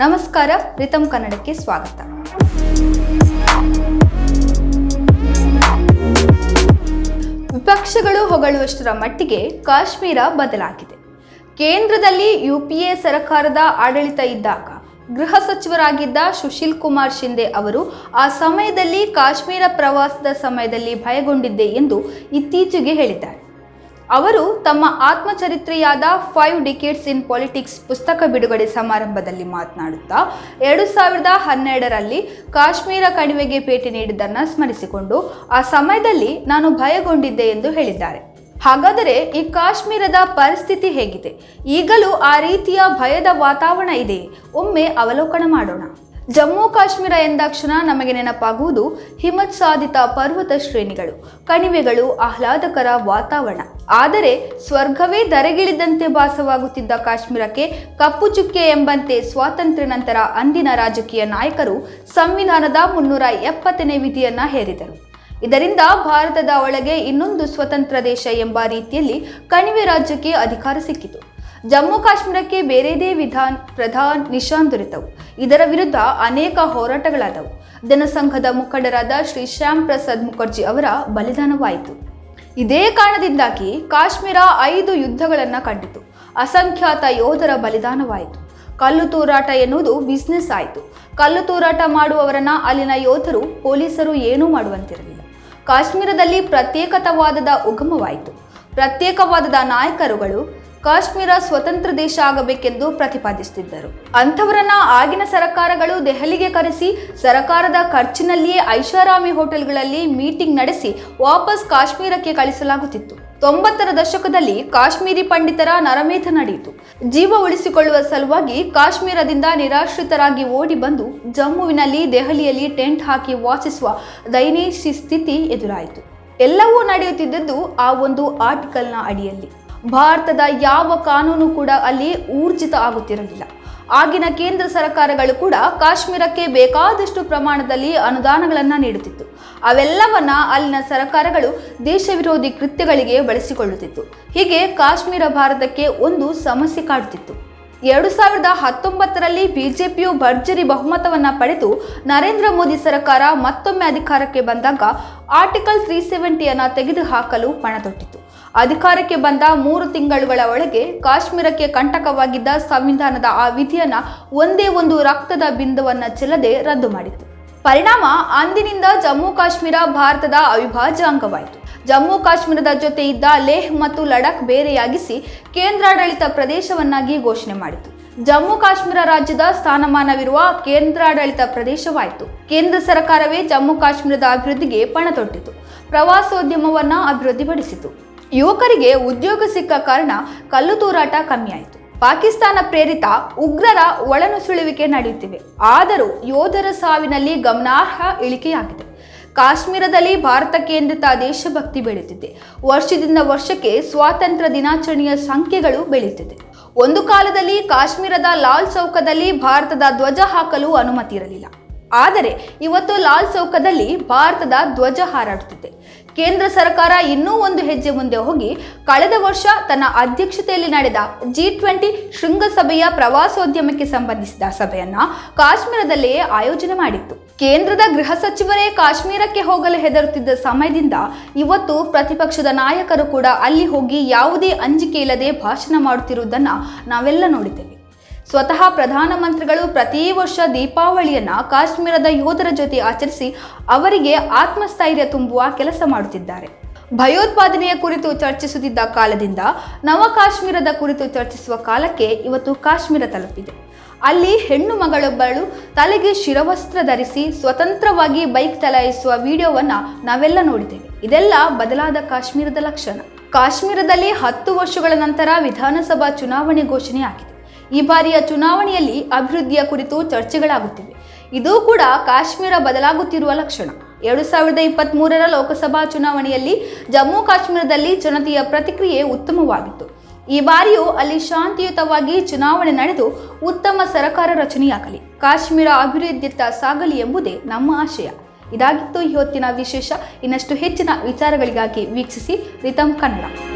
ನಮಸ್ಕಾರ ರಿತಮ್ ಕನ್ನಡಕ್ಕೆ ಸ್ವಾಗತ. ವಿಪಕ್ಷಗಳು ಹೊಗಳುವಷ್ಟರ ಮಟ್ಟಿಗೆ ಕಾಶ್ಮೀರ ಬದಲಾಗಿದೆ. ಕೇಂದ್ರದಲ್ಲಿ ಯುಪಿಎ ಸರ್ಕಾರದ ಆಡಳಿತ ಇದ್ದಾಗ ಗೃಹ ಸಚಿವರಾಗಿದ್ದ ಸುಶೀಲ್ ಕುಮಾರ್ ಶಿಂದೆ ಅವರು ಆ ಸಮಯದಲ್ಲಿ ಕಾಶ್ಮೀರ ಪ್ರವಾಸದ ಸಮಯದಲ್ಲಿ ಭಯಗೊಂಡಿದ್ದೆ ಎಂದು ಇತ್ತೀಚೆಗೆ ಹೇಳಿದ್ದಾರೆ. ಅವರು ತಮ್ಮ ಆತ್ಮಚರಿತ್ರೆಯಾದ ಫೈವ್ ಡಿಕೇಟ್ಸ್ ಇನ್ ಪಾಲಿಟಿಕ್ಸ್ ಪುಸ್ತಕ ಬಿಡುಗಡೆ ಸಮಾರಂಭದಲ್ಲಿ ಮಾತನಾಡುತ್ತಾ, ಎರಡು ಸಾವಿರದ ಹನ್ನೆರಡರಲ್ಲಿ ಕಾಶ್ಮೀರ ಕಣಿವೆಗೆ ಭೇಟಿ ನೀಡಿದ್ದನ್ನು ಸ್ಮರಿಸಿಕೊಂಡು, ಆ ಸಮಯದಲ್ಲಿ ನಾನು ಭಯಗೊಂಡಿದ್ದೆ ಎಂದು ಹೇಳಿದ್ದಾರೆ. ಹಾಗಾದರೆ ಈ ಕಾಶ್ಮೀರದ ಪರಿಸ್ಥಿತಿ ಹೇಗಿದೆ? ಈಗಲೂ ಆ ರೀತಿಯ ಭಯದ ವಾತಾವರಣ ಇದೆ ಒಮ್ಮೆ ಅವಲೋಕನ ಮಾಡೋಣ. ಜಮ್ಮು ಕಾಶ್ಮೀರ ಎಂದಾಕ್ಷಣ ನಮಗೆ ನೆನಪಾಗುವುದು ಹಿಮಚ್ಛಾದಿತ ಪರ್ವತ ಶ್ರೇಣಿಗಳು, ಕಣಿವೆಗಳು ಆಹ್ಲಾದಕರ ವಾತಾವರಣ. ಆದರೆ ಸ್ವರ್ಗವೇ ಧರೆಗಿಳಿದಂತೆ ಭಾಸವಾಗುತ್ತಿದ್ದ ಕಾಶ್ಮೀರಕ್ಕೆ ಕಪ್ಪು ಚುಕ್ಕೆ ಎಂಬಂತೆ ಸ್ವಾತಂತ್ರ್ಯ ನಂತರ ಅಂದಿನ ರಾಜಕೀಯ ನಾಯಕರು ಸಂವಿಧಾನದ ಮುನ್ನೂರ ಎಪ್ಪತ್ತನೇ ವಿಧಿಯನ್ನ ಹೇರಿದರು. ಇದರಿಂದ ಭಾರತದ ಒಳಗೆ ಇನ್ನೊಂದು ಸ್ವತಂತ್ರ ದೇಶ ಎಂಬ ರೀತಿಯಲ್ಲಿ ಕಣಿವೆ ರಾಜ್ಯಕ್ಕೆ ಅಧಿಕಾರ ಸಿಕ್ಕಿತು. ಜಮ್ಮು ಕಾಶ್ಮೀರಕ್ಕೆ ಬೇರೆದೇ ವಿಧಾನ್ ಪ್ರಧಾನ್ ನಿಶಾನ್ ದೊರೆತವು. ಇದರ ವಿರುದ್ಧ ಅನೇಕ ಹೋರಾಟಗಳಾದವು. ಜನಸಂಘದ ಮುಖಂಡರಾದ ಶ್ರೀ ಶ್ಯಾಮ್ ಪ್ರಸಾದ್ ಮುಖರ್ಜಿ ಅವರ ಬಲಿದಾನವಾಯಿತು. ಇದೇ ಕಾರಣದಿಂದಾಗಿ ಕಾಶ್ಮೀರ ಐದು ಯುದ್ಧಗಳನ್ನು ಕಂಡಿತು. ಅಸಂಖ್ಯಾತ ಯೋಧರ ಬಲಿದಾನವಾಯಿತು. ಕಲ್ಲು ತೂರಾಟ ಎನ್ನುವುದು ಬಿಸ್ನೆಸ್ ಆಯಿತು. ಕಲ್ಲು ತೂರಾಟ ಮಾಡುವವರನ್ನ ಅಲ್ಲಿನ ಯೋಧರು ಪೊಲೀಸರು ಏನೂ ಮಾಡುವಂತಿರಲಿಲ್ಲ. ಕಾಶ್ಮೀರದಲ್ಲಿ ಪ್ರತ್ಯೇಕತಾವಾದದ ಉಗಮವಾಯಿತು. ಪ್ರತ್ಯೇಕವಾದದ ನಾಯಕರುಗಳು ಕಾಶ್ಮೀರ ಸ್ವತಂತ್ರ ದೇಶ ಆಗಬೇಕೆಂದು ಪ್ರತಿಪಾದಿಸುತ್ತಿದ್ದರು ಅಂಥವರನ್ನ ಆಗಿನ ಸರಕಾರಗಳು ದೆಹಲಿಗೆ ಕರೆಸಿ, ಸರಕಾರದ ಖರ್ಚಿನಲ್ಲಿಯೇ ಐಷಾರಾಮಿ ಹೋಟೆಲ್ಗಳಲ್ಲಿ ಮೀಟಿಂಗ್ ನಡೆಸಿ ವಾಪಸ್ ಕಾಶ್ಮೀರಕ್ಕೆ ಕಳಿಸಲಾಗುತ್ತಿತ್ತು. ತೊಂಬತ್ತರ ದಶಕದಲ್ಲಿ ಕಾಶ್ಮೀರಿ ಪಂಡಿತರ ನರಮೇಧ ನಡೆಯಿತು. ಜೀವ ಉಳಿಸಿಕೊಳ್ಳುವ ಸಲುವಾಗಿ ಕಾಶ್ಮೀರದಿಂದ ನಿರಾಶ್ರಿತರಾಗಿ ಓಡಿ ಬಂದು ಜಮ್ಮುವಿನಲ್ಲಿ ದೆಹಲಿಯಲ್ಲಿ ಟೆಂಟ್ ಹಾಕಿ ವಾಸಿಸುವ ದೈನೇಶಿ ಸ್ಥಿತಿ ಎದುರಾಯಿತು. ಎಲ್ಲವೂ ನಡೆಯುತ್ತಿದ್ದದ್ದು ಆ ಒಂದು ಆರ್ಟಿಕಲ್ನ ಅಡಿಯಲ್ಲಿ. ಭಾರತದ ಯಾವ ಕಾನೂನು ಕೂಡ ಅಲ್ಲಿ ಊರ್ಜಿತ ಆಗುತ್ತಿರಲಿಲ್ಲ. ಆಗಿನ ಕೇಂದ್ರ ಸರ್ಕಾರಗಳು ಕೂಡ ಕಾಶ್ಮೀರಕ್ಕೆ ಬೇಕಾದಷ್ಟು ಪ್ರಮಾಣದಲ್ಲಿ ಅನುದಾನಗಳನ್ನು ನೀಡುತ್ತಿತ್ತು. ಅವೆಲ್ಲವನ್ನ ಅಲ್ಲಿನ ಸರ್ಕಾರಗಳು ದೇಶ ವಿರೋಧಿ ಕೃತ್ಯಗಳಿಗೆ ಬಳಸಿಕೊಳ್ಳುತ್ತಿತ್ತು. ಹೀಗೆ ಕಾಶ್ಮೀರ ಭಾರತಕ್ಕೆ ಒಂದು ಸಮಸ್ಯೆ ಕಾಡುತ್ತಿತ್ತು. ಎರಡು ಸಾವಿರದ ಹತ್ತೊಂಬತ್ತರಲ್ಲಿ ಬಿಜೆಪಿಯು ಭರ್ಜರಿ ಬಹುಮತವನ್ನ ಪಡೆದು ನರೇಂದ್ರ ಮೋದಿ ಸರ್ಕಾರ ಮತ್ತೊಮ್ಮೆ ಅಧಿಕಾರಕ್ಕೆ ಬಂದಾಗ ಆರ್ಟಿಕಲ್ ತ್ರೀ ಸೆವೆಂಟಿಯನ್ನ ತೆಗೆದುಹಾಕಲು ಪಣತೊಟ್ಟಿತು ಅಧಿಕಾರಕ್ಕೆ ಬಂದ ಮೂರು ತಿಂಗಳುಗಳ ಒಳಗೆ ಕಾಶ್ಮೀರಕ್ಕೆ ಕಂಟಕವಾಗಿದ್ದ ಸಂವಿಧಾನದ ಆ ವಿಧಿಯನ್ನ ಒಂದೇ ಒಂದು ರಕ್ತದ ಬಿಂದುವನ್ನ ಚೆಲ್ಲದೆ ರದ್ದು ಮಾಡಿತು ಪರಿಣಾಮ ಅಂದಿನಿಂದ ಜಮ್ಮು ಕಾಶ್ಮೀರ ಭಾರತದ ಅವಿಭಾಜ್ಯ ಅಂಗವಾಯಿತು. ಜಮ್ಮು ಕಾಶ್ಮೀರದ ಜೊತೆ ಇದ್ದ ಲೇಹ್ ಮತ್ತು ಲಡಾಖ್ ಬೇರೆಯಾಗಿಸಿ ಕೇಂದ್ರಾಡಳಿತ ಪ್ರದೇಶವನ್ನಾಗಿ ಘೋಷಣೆ ಮಾಡಿತು. ಜಮ್ಮು ಕಾಶ್ಮೀರ ರಾಜ್ಯದ ಸ್ಥಾನಮಾನವಿರುವ ಕೇಂದ್ರಾಡಳಿತ ಪ್ರದೇಶವಾಯಿತು. ಕೇಂದ್ರ ಸರ್ಕಾರವೇ ಜಮ್ಮು ಕಾಶ್ಮೀರದ ಅಭಿವೃದ್ಧಿಗೆ ಪಣ ತೊಟ್ಟಿತು ಪ್ರವಾಸೋದ್ಯಮವನ್ನ ಅಭಿವೃದ್ಧಿಪಡಿಸಿತು. ಯುವಕರಿಗೆ ಉದ್ಯೋಗ ಸಿಕ್ಕ ಕಾರಣ ಕಲ್ಲು ತೂರಾಟ ಕಮ್ಮಿಯಾಯಿತು ಪಾಕಿಸ್ತಾನ ಪ್ರೇರಿತ ಉಗ್ರರ ಒಳನುಸುಳುವಿಕೆ ನಡೆಯುತ್ತಿವೆ. ಆದರೂ ಯೋಧರ ಸಾವಿನಲ್ಲಿ ಗಮನಾರ್ಹ ಇಳಿಕೆಯಾಗಿದೆ. ಕಾಶ್ಮೀರದಲ್ಲಿ ಭಾರತ ಕೇಂದ್ರಿತ ದೇಶಭಕ್ತಿ ಬೆಳೆಯುತ್ತಿದೆ. ವರ್ಷದಿಂದ ವರ್ಷಕ್ಕೆ ಸ್ವಾತಂತ್ರ್ಯ ದಿನಾಚರಣೆಯ ಸಂಖ್ಯೆಗಳು ಬೆಳೆಯುತ್ತಿದೆ. ಒಂದು ಕಾಲದಲ್ಲಿ ಕಾಶ್ಮೀರದ ಲಾಲ್ ಚೌಕದಲ್ಲಿ ಭಾರತದ ಧ್ವಜ ಹಾಕಲು ಅನುಮತಿ ಇರಲಿಲ್ಲ. ಆದರೆ ಇವತ್ತು ಲಾಲ್ ಚೌಕದಲ್ಲಿ ಭಾರತದ ಧ್ವಜ ಹಾರಾಡುತ್ತಿದೆ. ಕೇಂದ್ರ ಸರ್ಕಾರ ಇನ್ನೂ ಒಂದು ಹೆಜ್ಜೆ ಮುಂದೆ ಹೋಗಿ ಕಳೆದ ವರ್ಷ ತನ್ನ ಅಧ್ಯಕ್ಷತೆಯಲ್ಲಿ ನಡೆದ ಜಿ ಟ್ವೆಂಟಿ ಶೃಂಗಸಭೆಯ ಪ್ರವಾಸೋದ್ಯಮಕ್ಕೆ ಸಂಬಂಧಿಸಿದ ಸಭೆಯನ್ನ ಕಾಶ್ಮೀರದಲ್ಲಿಯೇ ಆಯೋಜನೆ ಮಾಡಿತ್ತು. ಕೇಂದ್ರದ ಗೃಹ ಸಚಿವರೇ ಕಾಶ್ಮೀರಕ್ಕೆ ಹೋಗಲು ಹೆದರುತ್ತಿದ್ದ ಸಮಯದಿಂದ ಇವತ್ತು ಪ್ರತಿಪಕ್ಷದ ನಾಯಕರು ಕೂಡ ಅಲ್ಲಿ ಹೋಗಿ ಯಾವುದೇ ಅಂಜಿಕೆ ಇಲ್ಲದೆ ಭಾಷಣ ಮಾಡುತ್ತಿರುವುದನ್ನು ನಾವೆಲ್ಲ ನೋಡಿದ್ದೇವೆ. ಸ್ವತಃ ಪ್ರಧಾನಮಂತ್ರಿಗಳು ಪ್ರತಿ ವರ್ಷ ದೀಪಾವಳಿಯನ್ನ ಕಾಶ್ಮೀರದ ಯೋಧರ ಜೊತೆ ಆಚರಿಸಿ ಅವರಿಗೆ ಆತ್ಮಸ್ಥೈರ್ಯ ತುಂಬುವ ಕೆಲಸ ಮಾಡುತ್ತಿದ್ದಾರೆ. ಭಯೋತ್ಪಾದನೆಯ ಕುರಿತು ಚರ್ಚಿಸುತ್ತಿದ್ದ ಕಾಲದಿಂದ ನವ ಕಾಶ್ಮೀರದ ಕುರಿತು ಚರ್ಚಿಸುವ ಕಾಲಕ್ಕೆ ಇವತ್ತು ಕಾಶ್ಮೀರ ತಲುಪಿದೆ. ಅಲ್ಲಿ ಹೆಣ್ಣು ಮಗಳೊಬ್ಬಳು ತಲೆಗೆ ಶಿರವಸ್ತ್ರ ಧರಿಸಿ ಸ್ವತಂತ್ರವಾಗಿ ಬೈಕ್ ಚಲಾಯಿಸುವ ವಿಡಿಯೋವನ್ನು ನಾವೆಲ್ಲ ನೋಡಿದ್ದೇವೆ. ಇದೆಲ್ಲ ಬದಲಾದ ಕಾಶ್ಮೀರದ ಲಕ್ಷಣ. ಕಾಶ್ಮೀರದಲ್ಲಿ ಹತ್ತು ವರ್ಷಗಳ ನಂತರ ವಿಧಾನಸಭಾ ಚುನಾವಣೆ ಘೋಷಣೆಯಾಗಿದೆ. ಈ ಬಾರಿಯ ಚುನಾವಣೆಯಲ್ಲಿ ಅಭಿವೃದ್ಧಿಯ ಕುರಿತು ಚರ್ಚೆಗಳಾಗುತ್ತಿವೆ. ಇದು ಕೂಡ ಕಾಶ್ಮೀರ ಬದಲಾಗುತ್ತಿರುವ ಲಕ್ಷಣ. ಎರಡು ಸಾವಿರದ ಇಪ್ಪತ್ತ್ ಮೂರರ ಲೋಕಸಭಾ ಚುನಾವಣೆಯಲ್ಲಿ ಜಮ್ಮು ಕಾಶ್ಮೀರದಲ್ಲಿ ಜನತೆಯ ಪ್ರತಿಕ್ರಿಯೆ ಉತ್ತಮವಾಗಿತ್ತು. ಈ ಬಾರಿಯೂ ಅಲ್ಲಿ ಶಾಂತಿಯುತವಾಗಿ ಚುನಾವಣೆ ನಡೆದು ಉತ್ತಮ ಸರ್ಕಾರ ರಚನೆಯಾಗಲಿ. ಕಾಶ್ಮೀರ ಅಭಿವೃದ್ಧಿಯತ್ತ ಸಾಗಲಿ ಎಂಬುದೇ ನಮ್ಮ ಆಶಯ. ಇದಾಗಿತ್ತು ಇವತ್ತಿನ ವಿಶೇಷ. ಇನ್ನಷ್ಟು ಹೆಚ್ಚಿನ ವಿಚಾರಗಳಿಗಾಗಿ ವೀಕ್ಷಿಸಿ ರಿತಮ್ ಕನ್ನಡ.